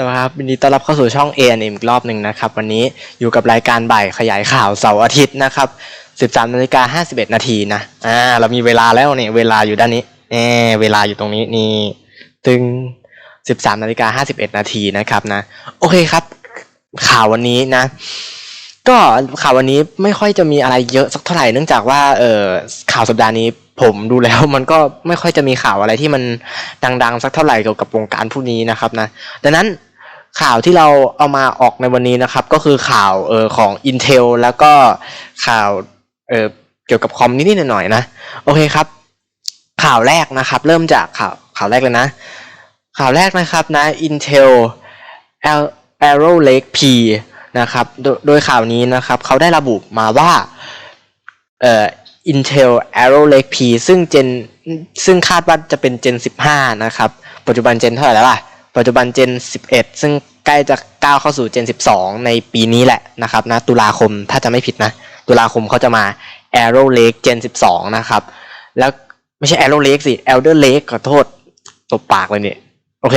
สวัสดีครับยินดีต้อนรับเข้าสู่ช่อง A&M อีกรอบหนึ่งนะครับ วันนี้อยู่กับรายการบ่ายขยายข่าวเสาร์อาทิตย์นะครับ 13นาฬิกา51 นาทีนะอ่าเรามีเวลาแล้วเนี่ยเวลาอยู่ด้านนี้เอเวลาอยู่ตรงนี้นี่ตึง 13นาฬิกา51 นาทีนะครับนะ โอเคครับ ข่าววันนี้นะ ก็ข่าววันนี้ไม่ค่อยจะมีอะไรเยอะสักเท่าไหร่เนื่องจากว่าเออข่าวสัปดาห์นี้ผมดูแล้วมันก็ไม่ค่อยจะมีข่าวอะไรที่มันดัง ๆ สักเท่าไหร่เกี่ยวกับวงการผู้นี้นะครับนะดังนั้น ข่าวที่เราเอามาออกในวันนี้นะครับ ก็คือข่าวเออของ Intel แล้วก็ข่าวเออเกี่ยวกับคอมนิดๆหน่อยๆนะโอเคครับ ข่าวแรกนะครับ เริ่มจากข่าวข่าวแรกเลยนะ ข่าวแรกนะครับนะ Intel Arrow Lake P นะครับโดยโดยข่าวนี้นะครับเขาได้ระบุมาว่าเอ่อ Intel Arrow Lake P ซึ่งเจนซึ่งคาดว่าจะเป็นเจน15 นะครับ ปัจจุบันเจนเท่าไหร่แล้วล่ะ ปัจจุบันเจน11 ซึ่งใกล้จะก้าวเข้าสู่เจน12 ในปีนี้แหละนะครับนะตุลาคมถ้าจะไม่ผิดนะ ตุลาคมเขาจะมา Arrow Lake Gen 12 นะครับ แล้วไม่ใช่ Arrow Lake สิ Elder Lake ขอโทษตบปากเลยเนี่ยโอเค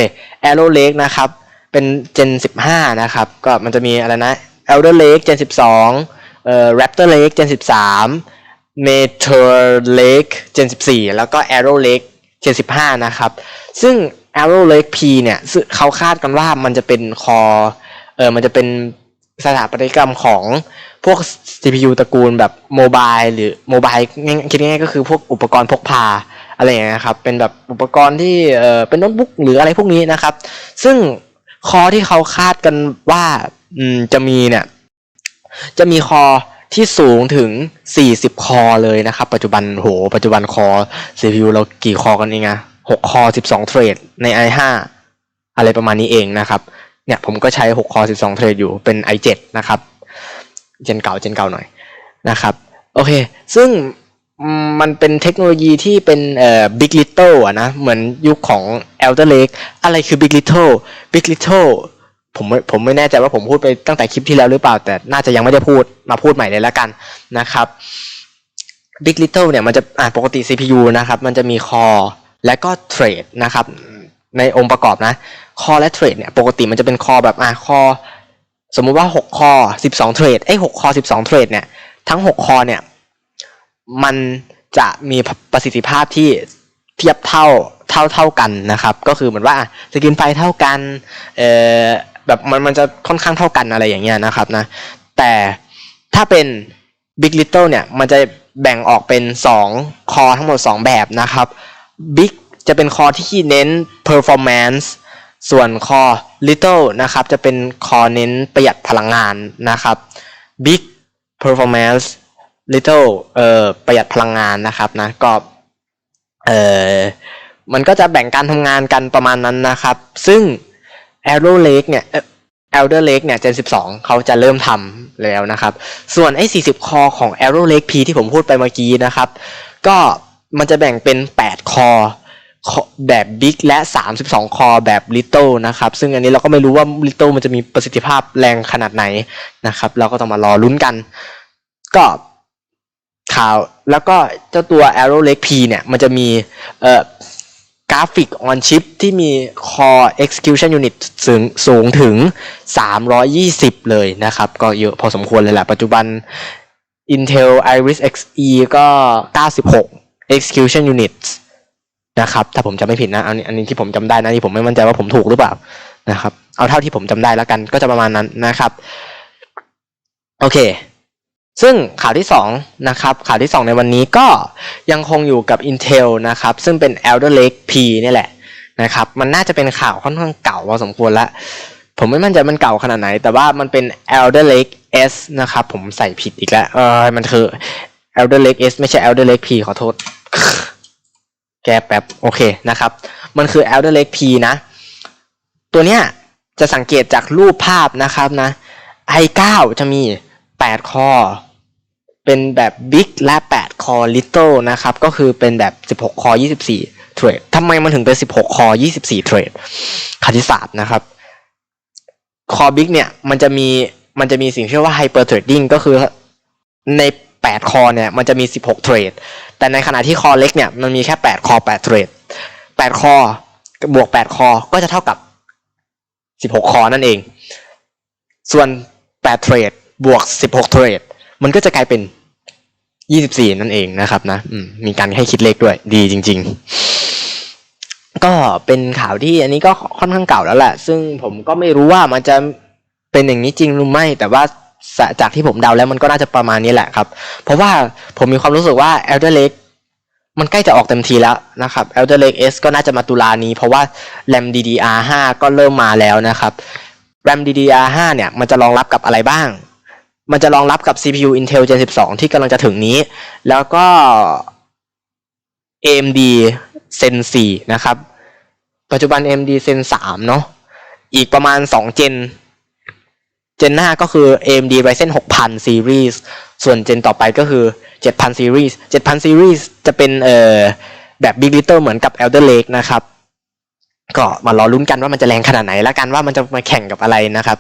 Arrow Lake นะครับ เป็น Gen 15 นะครับ ก็มันจะมีอะไรนะ Elder Lake Gen 12 เอ่อ Raptor Lake Gen 13 Meteor Lake Gen 14 แล้วก็ Arrow Lake Gen 15 นะครับ ซึ่ง Arrow Lake P เนี่ยเขาคาดกันว่ามันจะเป็นคอเออมันจะเป็นสถาปัตยกรรมของพวก CPU ตระกูลแบบโมบายหรือโมบายคิดง่ายๆก็คือพวกอุปกรณ์พกพาอะไรอย่างเงี้ยครับ เป็นแบบอุปกรณ์ที่เออเป็นโน้ตบุ๊กหรืออะไรพวกนี้นะครับ ซึ่งคอที่เขาคาดกันว่าจะมีเนี่ย จะมีคอที่สูงถึง 40 คอเลยนะครับ ปัจจุบันโห ปัจจุบันคอ CPU เรากี่คอกันเองอะ 6คอ12 เทรดใน i5 อะไรประมาณนี้เองนะครับ เนี่ยผมก็ใช้6คอ12 เทรดอยู่เป็น i7 นะครับ เจนเก่าเจนเก่าหน่อยนะครับ โอเค ซึ่งมันเป็นเทคโนโลยีที่เป็นเอ่อ Big Little อะนะ เหมือนยุคของ Elder Lake อะไรคือ Big Little Big Little ผมไม่ผมไม่แน่ใจว่าผมพูดไปตั้งแต่คลิปที่แล้วหรือเปล่า แต่น่าจะยังไม่ได้พูดมาพูดใหม่เลยล้วกันนะครับ Big Little เนี่ยมันจะอ่าปกติ CPU นะครับ มันจะมีคอ และก็เทรดนะครับในองค์ประกอบนะคอและเทรดเนี่ยปกติมันจะเป็นคอแบบอ่าคอสมมุติว่า 6 คอ 12 เทรดไอ้6คอ 12 เทรดเนี่ยทั้ง 6 คอเนี่ยมันจะมีประสิทธิภาพที่เทียบเท่าเท่าเท่ากันนะครับ ก็คือเหมือนว่าสกินไฟเท่ากันเอ่อแบบมันมันจะค่อนข้างเท่ากันอะไรอย่างเงี้ยนะครับนะแต่ถ้าเป็น Big Little เนี่ยมันจะแบ่งออกเป็น 2 คอทั้งหมด 2 แบบนะครับ Big จะเป็นคอที่เน้น performance ส่วนคอ little นะครับจะเป็นคอเน้นประหยัดพลังงานนะครับ big performance little เอ่อประหยัดพลังงานนะครับนะก็เอ่อมันก็จะแบ่งการทำงานกันประมาณนั้นนะครับ ซึ่ง Arrow Lake เนี่ย Elder Lake เนี่ย Gen 12เขาจะเริ่มทำแล้วนะครับ ส่วนไอ้40คอของ Arrow Lake P ที่ผมพูดไปเมื่อกี้นะครับ ก็ มันจะแบ่งเป็น 8 คอแบบ Big และ 32 คอแบบ Little นะครับ ซึ่งอันนี้เราก็ไม่รู้ว่า Little มันจะมีประสิทธิภาพแรงขนาดไหนนะครับ เราก็ต้องมารอลุ้นกัน ก็ข่าวแล้วก็เจ้าตัว Arrow Lake P เนี่ยมันจะมีเอ่อกราฟิก on chip ที่มี Core Execution Unit สูงสูงถึง 320 เลยนะครับ ก็เยอะพอสมควรเลยแหละปัจจุบัน Intel Iris Xe ก็ 96 Execution Units นะครับ ถ้าผมจำไม่ผิดนะ อันนี้อันนี้ที่ผมจำได้นะที่ผมไม่มั่นใจว่าผมถูกหรือเปล่านะครับ เอาเท่าที่ผมจำได้แล้วกันก็จะประมาณนั้นนะครับ โอเค ซึ่งข่าวที่สองนะครับ ข่าวที่สองในวันนี้ก็ยังคงอยู่กับ Intel นะครับ ซึ่งเป็น Elder Lake P นี่แหละนะครับ มันน่าจะเป็นข่าวค่อนข้างเก่าพอสมควรแล้ว ผมไม่มั่นใจมันเก่าขนาดไหน แต่ว่ามันเป็น Elder Lake S นะครับ ผมใส่ผิดอีกแล้ว เออมันคือ Elder Lake S ไม่ใช่ Elder Lake P ขอโทษ แก้แป๊บโอเคนะครับ มันคือ Elder Lake P นะ ตัวเนี้ยจะสังเกตจากรูปภาพนะครับนะ i9 จะมี 8 คอ เป็นแบบ Big และ 8 คอ Little นะครับ ก็คือเป็นแบบ 16 คอ 24 เทรดทำไมมันถึงเป็น 16 คอ 24 เทรดคณิตศาสตร์นะครับ คอ Big เนี่ย มันจะมี มันจะมีสิ่งที่เรียกว่า Hyper Trading ก็คือใน 8 คอเนี่ยมันจะมี 16 เทรด แต่ในขณะที่คอเล็กเนี่ยมันมีแค่ 8 คอ 8 เทรด 8 คอบวก 8 คอก็จะเท่ากับ 16 คอนั่นเอง ส่วน 8 เทรด บวก 16 เทรด มันก็จะกลายเป็น 24 นั่นเองนะครับนะมมีการให้คิดเลขด้วยดีจริง ๆ ก็เป็นข่าวที่อันนี้ก็ค่อนข้างเก่าแล้วแหละ ซึ่งผมก็ไม่รู้ว่ามันจะเป็นอย่างนี้จริงหรือไม่ แต่ว่า จากที่ผมเดาแล้วมันก็น่าจะประมาณนี้แหละครับ เพราะว่าผมมีความรู้สึกว่า Elder Lake มันใกล้จะออกเต็มทีแล้วนะครับ Elder Lake S ก็น่าจะมาตุลานี้ เพราะว่า RAM DDR5 ก็เริ่มมาแล้วนะครับ RAM DDR5 เนี่ยมันจะรองรับกับอะไรบ้าง มันจะรองรับกับ CPU Intel Gen 12 ที่กำลังจะถึงนี้ แล้วก็ AMD Zen 4นะครับ ปัจจุบัน AMD Zen 3 เนาะอีกประมาณ 2 เจน เจนหน้าก็คือ AMD Ryzen 6000 Series ส่วนเจนต่อไปก็คือ 7000 Series 7000 Series จะเป็นเอ่อแบบ Big Little เหมือนกับ Elder Lake นะครับ ก็มารอลุ้นกันว่ามันจะแรงขนาดไหน แล้วกันว่ามันจะมาแข่งกับอะไรนะครับ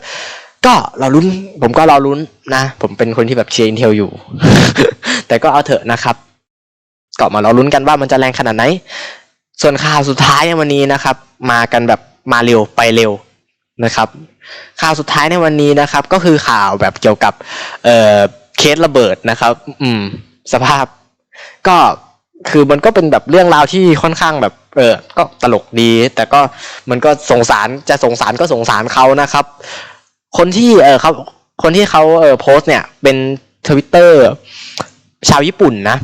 ก็รอลุ้นผมก็รอลุ้นนะ ผมเป็นคนที่แบบเชียร์ Intel อยู่ แต่ก็เอาเถอะนะครับ ก็มารอลุ้นกันว่ามันจะแรงขนาดไหน ส่วนข่าวสุดท้ายในวันนี้นะครับ มากันแบบมาเร็วไปเร็ว นะครับ ข่าวสุดท้ายในวันนี้นะครับ ก็คือข่าวแบบเกี่ยวกับเอ่อเคสระเบิดนะครับ อืม สภาพ ก็คือมันก็เป็นแบบเรื่องราวที่ค่อนข้างแบบ เออ ก็ตลกดี แต่ก็มันก็สงสารจะสงสารก็สงสารเขานะครับ คนที่เออเขาคนที่เขาเออโพสต์เนี่ย เป็นทวิตเตอร์ชาวญี่ปุ่นนะ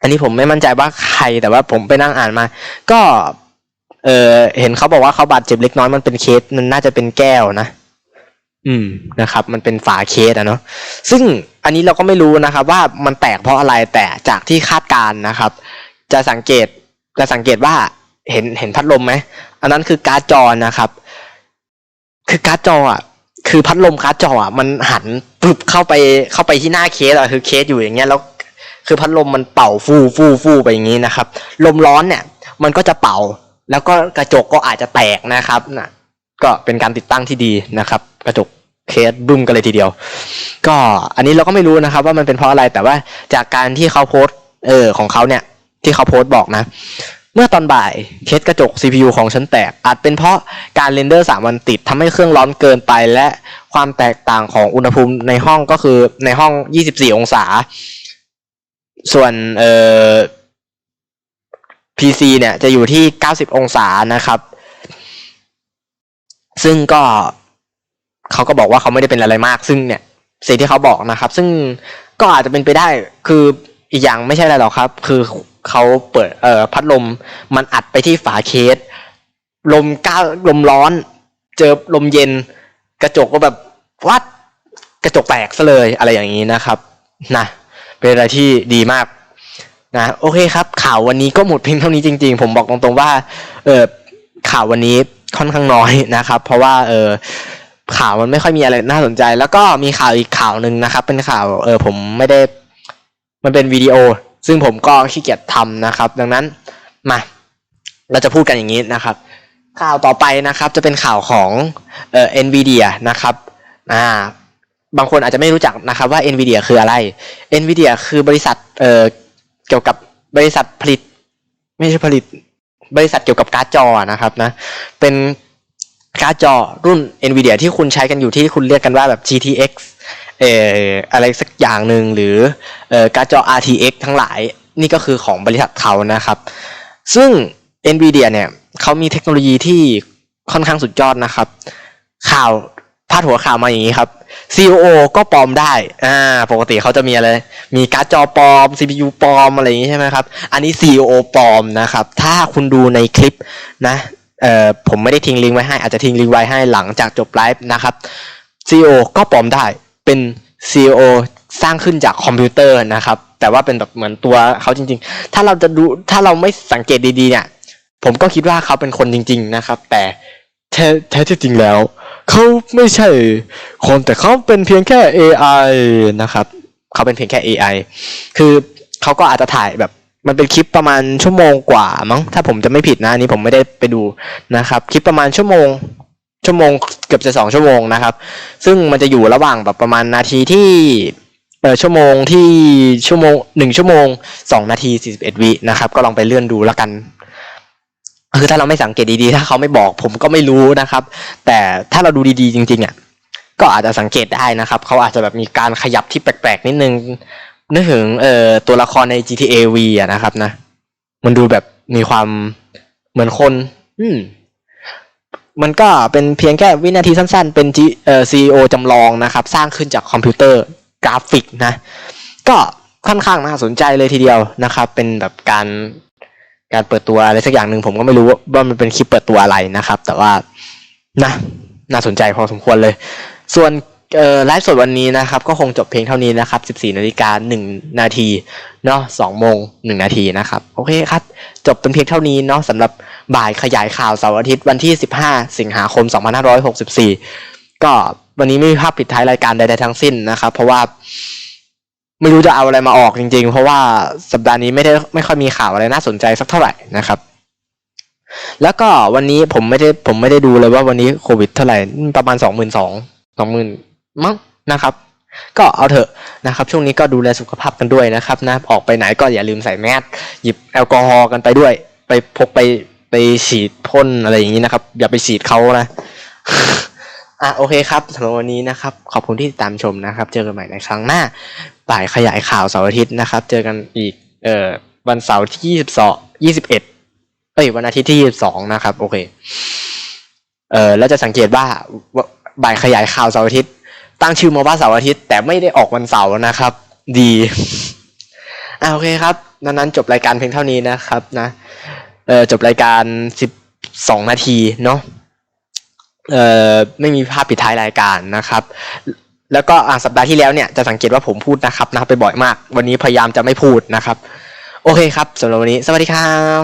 อันนี้ผมไม่มั่นใจว่าใครแต่ว่าผมไปนั่งอ่านมา ก็ ออ เห็นเขาบอกว่าเขาบาดเจ็บเล็กน้อยมันเป็นเคสมันน่าจะเป็นแก้วนะอืมนะครับ มันเป็นฝาเคสอะเนาะซึ่งอันนี้เราก็ไม่รู้นะครับ ว่ามันแตกเพราะอะไรแต่จากที่คาดการณ์นะครับ จะสังเกตจะสังเกตว่าเห็นเห็นพัดลมไหมอันนั้นคือการ์ดจอนะครับ คือการ์ดจออะคือพัดลมการ์ดจออะมันหันปึ๊บเข้าไปเข้าไปที่หน้าเคสอะคือเคสอยู่อย่างเงี้ยแล้ว คือพัดลมมันเป่าฟู่ฟู่ฟู่ไปอย่างนี้นะครับ ลมร้อนเนี่ย มันก็จะเป่า แล้วก็กระจกก็อาจจะแตกนะครับนะก็เป็นการติดตั้งที่ดีนะครับ กระจกเคสบึ้มกันเลยทีเดียว ก็อันนี้เราก็ไม่รู้นะครับ ว่ามันเป็นเพราะอะไรแต่ว่าจากการที่เขาโพสเออของเขาเนี่ย ที่เขาโพสบอกนะ เมื่อตอนบ่ายเคสกระจก CPU ของฉันแตก อาจเป็นเพราะการเรนเดอร์ 3 วันติดทำให้เครื่องร้อนเกินไปและความแตกต่างของอุณหภูมิในห้องก็คือในห้อง 24 องศา ส่วนเอ่อ PC เนี่ยจะอยู่ที่ 90 องศานะครับ ซึ่งก็เขาก็บอกว่าเขาไม่ได้เป็นอะไรมาก ซึ่งเนี่ยสิ่งที่เขาบอกนะครับ ซึ่งก็อาจจะเป็นไปได้คืออีกอย่างไม่ใช่อะไรหรอกครับ คือเขาเปิดเอ่อพัดลมมันอัดไปที่ฝาเคส ลมก้าลมร้อน เจอลมเย็น กระจกก็แบบวัดกระจกแตกซะเลยอะไรอย่างนี้นะครับนะเป็นอะไรที่ดีมาก นะโอเคครับ ข่าววันนี้ก็หมดเพียงเท่านี้จริง ๆ ผมบอกตรงๆว่าเออข่าววันนี้ค่อนข้างน้อยนะครับ เพราะว่าเออข่าวมันไม่ค่อยมีอะไรน่าสนใจ แล้วก็มีข่าวอีกข่าวหนึ่งนะครับ เป็นข่าวเออผมไม่ได้ มันเป็นวิดีโอ ซึ่งผมก็ขี้เกียจทำนะครับ ดังนั้นมาเราจะพูดกันอย่างนี้นะครับ ข่าวต่อไปนะครับจะเป็นข่าวของเอ่อ Nvidia นะครับอ่าบางคนอาจจะไม่รู้จักนะครับว่า Nvidia คืออะไร Nvidia คือบริษัทเอ่อ เกี่ยวกับบริษัทผลิต ไม่ใช่ผลิต บริษัทเกี่ยวกับการ์ดจอนะครับนะ เป็นการ์ดจอรุ่น Nvidia ที่คุณใช้กันอยู่ที่คุณเรียกกันว่าแบบ GTX เอ่ออะไรสักอย่างหนึ่งหรือเอ่อการ์ดจอ RTX ทั้งหลายนี่ก็คือของบริษัทเขานะครับ ซึ่ง Nvidia เนี่ยเขามีเทคโนโลยีที่ค่อนข้างสุดยอดนะครับ ข่าว พาดหัวข่าวมาอย่างนี้ครับ COO ก็ปลอมได้ อ่า ปกติเขาจะมีอะไร มีการ์ดจอปลอม CPU ปลอมอะไรอย่างนี้ใช่ไหมครับ อันนี้ COO ปลอมนะครับ ถ้าคุณดูในคลิปนะ เอ่อ ผมไม่ได้ทิ้งลิงก์ไว้ให้ อาจจะทิ้งลิงก์ไว้ให้หลังจากจบไลฟ์นะครับ CEO ก็ปลอมได้ เป็น CEO สร้างขึ้นจากคอมพิวเตอร์นะครับ แต่ว่าเป็นแบบเหมือนตัวเขาจริง ๆ ถ้าเราจะดู ถ้าเราไม่สังเกตดีๆ เนี่ย ผมก็คิดว่าเขาเป็นคนจริง ๆ นะครับ แต่แท้แท้ที่จริงแล้ว เขาไม่ใช่คนแต่เขาเป็นเพียงแค่ AI นะครับเขาเป็นเพียงแค่ AI คือเขาก็อาจจะถ่ายแบบมันเป็นคลิปประมาณชั่วโมงกว่ามั้งถ้าผมจะไม่ผิดนะนนี้ผมไม่ได้ไปดูนะครับ คลิปประมาณชั่วโมง ชั่วโมงเกือบจะสองชั่วโมงนะครับ ซึ่งมันจะอยู่ระหว่างแบบประมาณนาทีที่เออชั่วโมงที่ชั่วโมงหนึ่งชั่วโมงสองนาทีสี่สิบเอ็ดวินะครับ ก็ลองไปเลื่อนดูแล้วกัน คือถ้าเราไม่สังเกตดีๆ ถ้าเขาไม่บอกผมก็ไม่รู้นะครับ แต่ถ้าเราดูดีๆ จริงๆอะก็อาจจะสังเกตได้นะครับเขาอาจจะแบบมีการขยับที่แปลกๆ นิดนึงนึกถึงเอ่อตัวละครใน GTA V อะนะครับ นะ มันดูแบบมีความเหมือนคน อืมมันก็เป็นเพียงแค่วินาทีสั้นๆ เป็น G เอ่อ CEO จำลองนะครับ สร้างขึ้นจากคอมพิวเตอร์กราฟิกนะ ก็ค่อนข้างน่าสนใจเลยทีเดียวนะครับ เป็นแบบการ การเปิดตัวอะไรสักอย่างหนึ่งผมก็ไม่รู้ว่ามันเป็นคลิปเปิดตัวอะไรนะครับ แต่ว่านะน่าสนใจพอสมควรเลย ส่วนไลฟ์สดวันนี้นะครับ ก็คงจบเพียงเท่านี้นะครับ 14 นาฬิกา 1 นาทีเนาะ2โมง 1 นาทีนะครับ โอเคครับ จบเป็นเพียงเท่านี้เนาะสำหรับบ่ายขยายข่าวเสาร์อาทิตย์วันที่ 15 สิงหาคม 2564 ก็วันนี้ไม่มีภาพปิดท้ายรายการใดๆทั้งสิ้นนะครับ เพราะว่า ไม่รู้จะเอาอะไรมาออกจริง ๆ เพราะว่าสัปดาห์นี้ไม่ได้ไม่ค่อยมีข่าวอะไรน่าสนใจสักเท่าไหร่นะครับ แล้วก็วันนี้ผมไม่ได้ผมไม่ได้ดูเลยว่าวันนี้โควิดเท่าไหร่ประมาณสองหมื่นสองสองหมื่นมั้งนะครับ ก็เอาเถอะนะครับ ช่วงนี้ก็ดูแลสุขภาพกันด้วยนะครับนะออกไปไหนก็อย่าลืมใส่แมสหยิบแอลกอฮอล์กันไปด้วย ไปพกไปไปฉีดพ่นอะไรอย่างนี้นะครับ อย่าไปฉีดเขานะ อะโอเคครับสำหรับวันนี้นะครับ ขอบคุณที่ติดตามชมนะครับ เจอกันใหม่ในครั้งหน้าบ่ายขยายข่าวเสาร์อาทิตย์นะครับ เจอกันอีกเอ่อวันเสาร์ที่ยี่สิบสองยี่สิบเอ็ดเอ้ยวันอาทิตย์ที่ยี่สิบสองนะครับ โอเค เอ่อแล้วจะสังเกตว่าบ่ายขยายข่าวเสาร์อาทิตย์ ตั้งชื่อมาว่าเสาร์อาทิตย์ แต่ไม่ได้ออกวันเสาร์นะครับ ดีอ่าโอเคครับนั้นนั้นจบรายการเพียงเท่านี้นะครับ นะ เอ่อจบรายการสิบสองนาทีเนาะ เอ่อไม่มีภาพปิดท้ายรายการนะครับ แล้วก็อ่าสัปดาห์ที่แล้วเนี่ยจะสังเกตว่าผมพูดนะครับนะบไปบ่อยมาก วันนี้พยายามจะไม่พูดนะครับ โอเคครับสำหรับวันนี้ สวัสดีครับ